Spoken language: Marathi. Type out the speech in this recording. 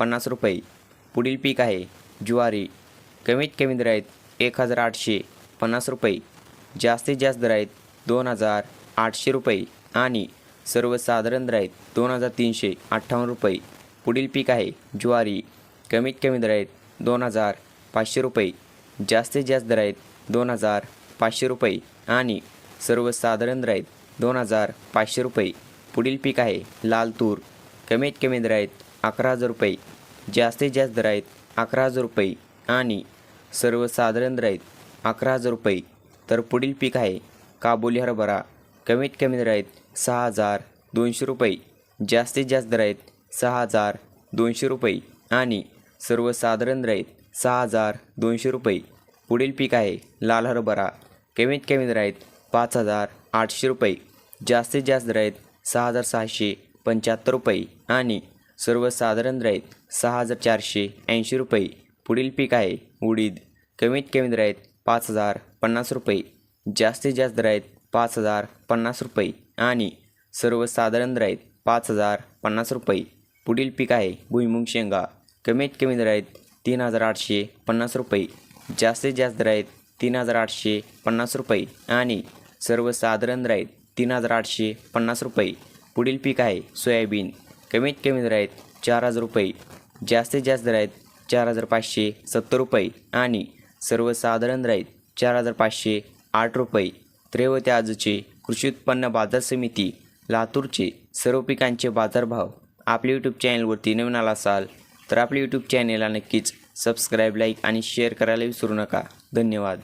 पन्नास रुपये. पुढील पीक आहे ज्वारी. कमीत कमी दर आहेत एक हजार आठशे पन्नास रुपये. जास्तीत जास्त दर आहेत दोन हजार आठशे रुपये आणि सर्वसाधारण दर आहेत दोन हजार तीनशे अठ्ठावन्न रुपये. पुढील पीक आहे ज्वारी. कमीत कमी दर आहेत दोन हजार पाचशे रुपये. जास्तीत जास्त दर आहेत दोन हजार पाचशे रुपये आणि सर्वसाधारण दर आहेत दोन हजार पाचशे रुपये. पुढील पीक आहे लाल तूर. कमीत कमी दर आहेत अकरा हजार रुपये. जास्तीत जास्त दर आहेत अकरा हजार रुपये. आणि सर्वसाधारण दर आहेत अकरा हजार रुपये. तर पुढील पीक आहे काबुली हरभरा. कमीत कमी दर आहेत सहा हजार दोनशे रुपये. जास्तीत जास्त दर आहेत सहा हजार दोनशे रुपये. आणि सर्वसाधारण दर आहेत सहा हजार दोनशे रुपये. पुढील पीक आहे लाल हरभरा. कमीत कमी दर आहेत पाच हजार आठशे रुपये. जास्तीत जास्त दर आहेत सहा हजार सहाशे पंच्याहत्तर रुपये. आणि सर्वसाधारण दर आहेत सहा हजार चारशे ऐंशी रुपये. पुढील पीक आहे उडीद. कमीत कमी दर आहेत पाच हजार पन्नास रुपये. जास्तीत जास्त दर आहेत पाच हजार पन्नास रुपये. आणि सर्वसाधारण दर आहेत पाच हजार पन्नास रुपये. पुढील पीक आहे भुईमुंग शेंगा. कमीत कमी दर आहेत तीन हजार आठशे पन्नास रुपये. जास्तीत जास्त दर आहेत तीन हजार आठशे पन्नास रुपये. आणि सर्वसाधारण दर आहेत तीन हजार आठशे पन्नास रुपये. पुढील पीक आहे सोयाबीन. कमीत कमी दर आहेत चार हजार रुपये जास्तीत जास्त दर आहेत चार हजार पाचशे सत्तर रुपये आणि सर्वसाधारण दर आहेत चार हजार पाचशे आठ रुपये. त्रेवते आजचे कृषी उत्पन्न बाजार समिती लातूरचे सर्व पिकांचे बाजारभाव आपल्या यूट्यूब चॅनलवरती नवीन आला असाल तर आपल्या यूट्यूब चॅनेलला नक्कीच सबस्क्राईब लाईक आणि शेअर करायला विसरू नका. धन्यवाद.